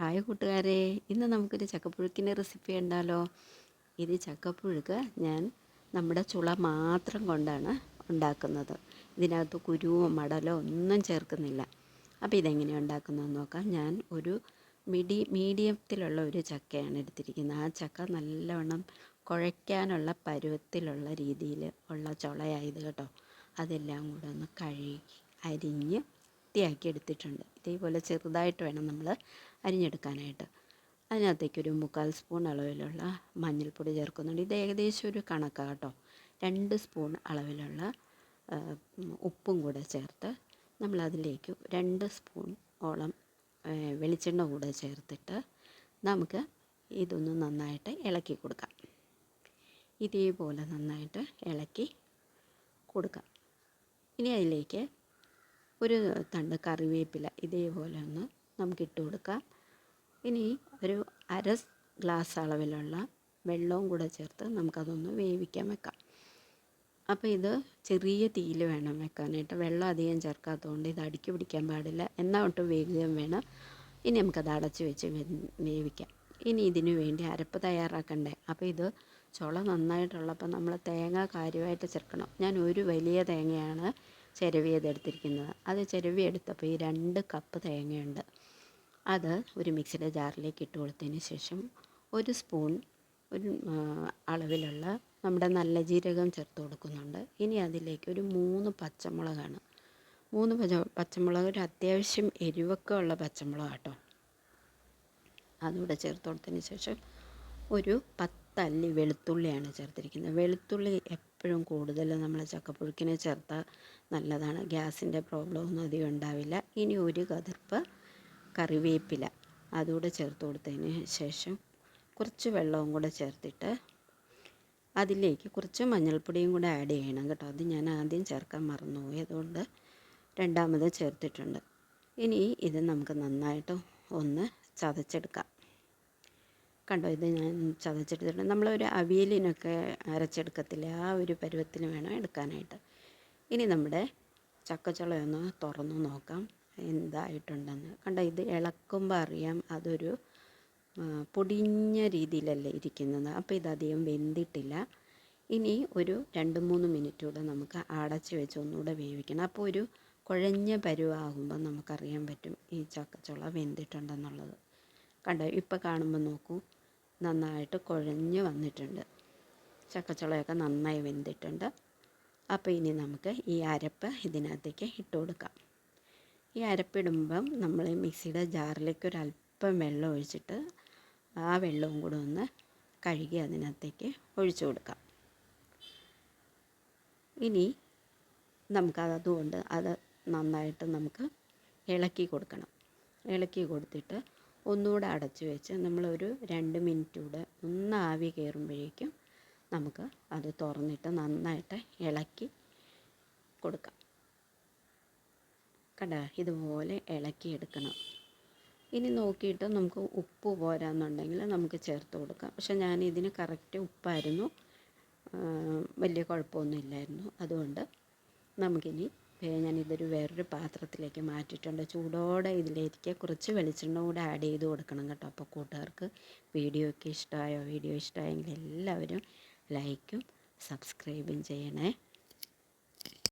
Hi കൂട്ടുകാരെ ഇന്ന് നമുക്കൊരു ചക്കപ്പുഴുക്കിന്റെ റെസിപ്പി ഉണ്ടല്ലോ ഇത് ചക്കപ്പുഴുക്ക് ഞാൻ നമ്മുടെ ചുള മാത്രം കൊണ്ടാണ് ഉണ്ടാക്കുന്നത്. ഇതിനകത്ത് കുരുവോ മടലോ ഒന്നും ചേർക്കുന്നില്ല. അപ്പോൾ ഇതെങ്ങനെ ഉണ്ടാക്കുന്നതെന്ന് നോക്കാം. ഞാൻ ഒരു മിഡി മീഡിയത്തിലുള്ള ഒരു ചക്കയാണ് എടുത്തിരിക്കുന്നത്. ആ ചക്ക നല്ലവണ്ണം കുഴയ്ക്കാനുള്ള പരുവത്തിലുള്ള രീതിയിൽ ഉള്ള ചുളയായത് കേട്ടോ. അതെല്ലാം കൂടെ ഒന്ന് കഴുകി അരിഞ്ഞ് വൃത്തിയാക്കി എടുത്തിട്ടുണ്ട്. ഇതേപോലെ ചെറുതായിട്ട് വേണം നമ്മൾ അരിഞ്ഞെടുക്കാനായിട്ട്. അതിനകത്തേക്ക് ഒരു മുക്കാൽ സ്പൂൺ അളവിലുള്ള മഞ്ഞൾപ്പൊടി ചേർക്കുന്നുണ്ട്. ഇത് ഏകദേശം ഒരു കണക്കാണ് കേട്ടോ. രണ്ട് സ്പൂൺ അളവിലുള്ള ഉപ്പും കൂടെ ചേർത്ത് നമ്മൾ അതിലേക്ക് രണ്ട് സ്പൂൺ ഓളം വെളിച്ചെണ്ണ കൂടെ ചേർത്തിട്ട് നമുക്ക് ഇതൊന്ന് നന്നായിട്ട് ഇളക്കി കൊടുക്കാം. ഇതേപോലെ നന്നായിട്ട് ഇളക്കി കൊടുക്കാം. ഇനി അതിലേക്ക് ഒരു തണ്ട് കറിവേപ്പില ഇതേപോലെ ഒന്ന് നമുക്ക് ഇട്ട് കൊടുക്കാം. ഇനി ഒരു അര ഗ്ലാസ് അളവിലുള്ള വെള്ളവും കൂടെ ചേർത്ത് നമുക്കതൊന്ന് വേവിക്കാൻ വെക്കാം. അപ്പോൾ ഇത് ചെറിയ തീയിൽ വേണം വെക്കാനായിട്ട്. വെള്ളം അധികം ചേർക്കാത്തതുകൊണ്ട് ഇത് അടുക്കി പിടിക്കാൻ പാടില്ല. എന്നാൽ ഒട്ടും വേഗം വേണം. ഇനി നമുക്കത് അടച്ച് വെച്ച് വേവിക്കാം. ഇനി ഇതിനു വേണ്ടി അരപ്പ് തയ്യാറാക്കണ്ടേ? അപ്പോൾ ഇത് ചുള നന്നായിട്ടുള്ളപ്പോൾ നമ്മൾ തേങ്ങ കാര്യമായിട്ട് ചേർക്കണം. ഞാൻ ഒരു വലിയ തേങ്ങയാണ് ചിരവിയതെടുത്തിരിക്കുന്നത് അത് ചിരവിയെടുത്തപ്പോൾ ഈ രണ്ട് കപ്പ് തേങ്ങയുണ്ട്. അത് ഒരു മിക്സിയുടെ ജാറിലേക്ക് ഇട്ട് കൊടുത്തതിന് ശേഷം ഒരു സ്പൂൺ ഒരു അളവിലുള്ള നമ്മുടെ നല്ല ജീരകം ചേർത്ത് കൊടുക്കുന്നുണ്ട്. ഇനി അതിലേക്ക് ഒരു മൂന്ന് പച്ചമുളകാണ്. മൂന്ന് പച്ച പച്ചമുളക് ഒരു അത്യാവശ്യം എരിവൊക്കെ ഉള്ള പച്ചമുളക് കേട്ടോ അതുകൂടെ ചേർത്ത് കൊടുത്തതിന് ശേഷം ഒരു പത്തല്ലി വെളുത്തുള്ളിയാണ് ചേർത്തിരിക്കുന്നത്. വെളുത്തുള്ളി എപ്പോഴും കൂടുതൽ നമ്മൾ ചക്കപ്പുഴുക്കിനെ ചേർത്താൽ നല്ലതാണ്. ഗ്യാസിന്റെ പ്രോബ്ലം ഒന്നും അധികം ഉണ്ടാവില്ല. ഇനി ഒരു കതിർപ്പ് കറിവേപ്പില. അതുകൂടെ ചേർത്ത് കൊടുത്തതിന് ശേഷം കുറച്ച് വെള്ളവും കൂടെ ചേർത്തിട്ട് അതിലേക്ക് കുറച്ച് മഞ്ഞൾപ്പൊടിയും കൂടെ ആഡ് ചെയ്യണം കേട്ടോ. അത് ഞാൻ ആദ്യം ചേർക്കാൻ മറന്നുപോയി. അതുകൊണ്ട് രണ്ടാമത് ചേർത്തിട്ടുണ്ട്. ഇനി ഇത് നമുക്ക് നന്നായിട്ട് ഒന്ന് ചതച്ചെടുക്കാം. കണ്ടോ ഇത് ഞാൻ ചതച്ചെടുത്തിട്ടുണ്ട് നമ്മളൊരു അവിയലിനൊക്കെ അരച്ചെടുക്കത്തില്ലേ ആ ഒരു പരുവത്തിന് വേണം എടുക്കാനായിട്ട്. ഇനി നമ്മുടെ ചക്കച്ചുളയൊന്ന് തുറന്നു നോക്കാം എന്തായിട്ടുണ്ടെന്ന്. കണ്ടോ ഇത് ഇളക്കുമ്പോൾ അറിയാം അതൊരു പൊടിഞ്ഞ രീതിയിലല്ലേ ഇരിക്കുന്നത്. അപ്പോൾ ഇതധികം വെന്തിട്ടില്ല. ഇനി ഒരു രണ്ട് മൂന്ന് മിനിറ്റ് കൂടെ നമുക്ക് അടച്ച് വെച്ച് ഒന്നുകൂടെ വേവിക്കണം. അപ്പോൾ ഒരു കുഴഞ്ഞ പരുവാകുമ്പോൾ നമുക്കറിയാൻ പറ്റും ഈ ചക്കച്ചുള വെന്തിട്ടുണ്ടെന്നുള്ളത്. കണ്ടോ ഇപ്പോൾ കാണുമ്പോൾ നോക്കൂ. നന്നായിട്ട് കുഴഞ്ഞ് വന്നിട്ടുണ്ട്. ചക്കച്ചുളയൊക്കെ നന്നായി വെന്തിട്ടുണ്ട്. അപ്പോൾ ഇനി നമുക്ക് ഈ അരപ്പ് ഇതിനകത്തേക്ക് ഇട്ട് കൊടുക്കാം. ഈ അരപ്പിടുമ്പം നമ്മൾ മിക്സിയുടെ ജാറിലേക്ക് ഒരു അല്പം വെള്ളം ഒഴിച്ചിട്ട് ആ വെള്ളവും കൂടെ ഒന്ന് കഴുകി അതിനകത്തേക്ക് ഒഴിച്ചു കൊടുക്കാം. ഇനി നമുക്കത് അതുകൊണ്ട് അത് നന്നായിട്ട് നമുക്ക് ഇളക്കി കൊടുക്കണം. ഇളക്കി കൊടുത്തിട്ട് ഒന്നുകൂടെ അടച്ചു വെച്ച് നമ്മളൊരു രണ്ട് മിനിറ്റ് കൂടെ ഒന്ന് ആവി കയറുമ്പോഴേക്കും നമുക്ക് അത് തുറന്നിട്ട് നന്നായിട്ട് ഇളക്കി കൊടുക്കാം. കണ്ട? ഇതുപോലെ ഇളക്കി എടുക്കണം. ഇനി നോക്കിയിട്ട് നമുക്ക് ഉപ്പ് പോരാന്നുണ്ടെങ്കിൽ നമുക്ക് ചേർത്ത് കൊടുക്കാം. പക്ഷെ ഞാൻ ഇതിന് കറക്റ്റ് ഉപ്പായിരുന്നു വലിയ കുഴപ്പമൊന്നുമില്ലായിരുന്നു. അതുകൊണ്ട് നമുക്കിനി ഞാൻ ഇതൊരു വേറൊരു പാത്രത്തിലേക്ക് മാറ്റിയിട്ടുണ്ട്. ചൂടോടെ ഇതിലേക്ക് കുറച്ച് വെളിച്ചെണ്ണ കൂടെ ആഡ് ചെയ്ത് കൊടുക്കണം കേട്ടോ. അപ്പോൾ കൂട്ടുകാർക്ക് വീഡിയോ ഒക്കെ ഇഷ്ടമായോ? വീഡിയോ ഇഷ്ടമായെങ്കിൽ എല്ലാവരും ലൈക്കും സബ്സ്ക്രൈബും ചെയ്യണേ.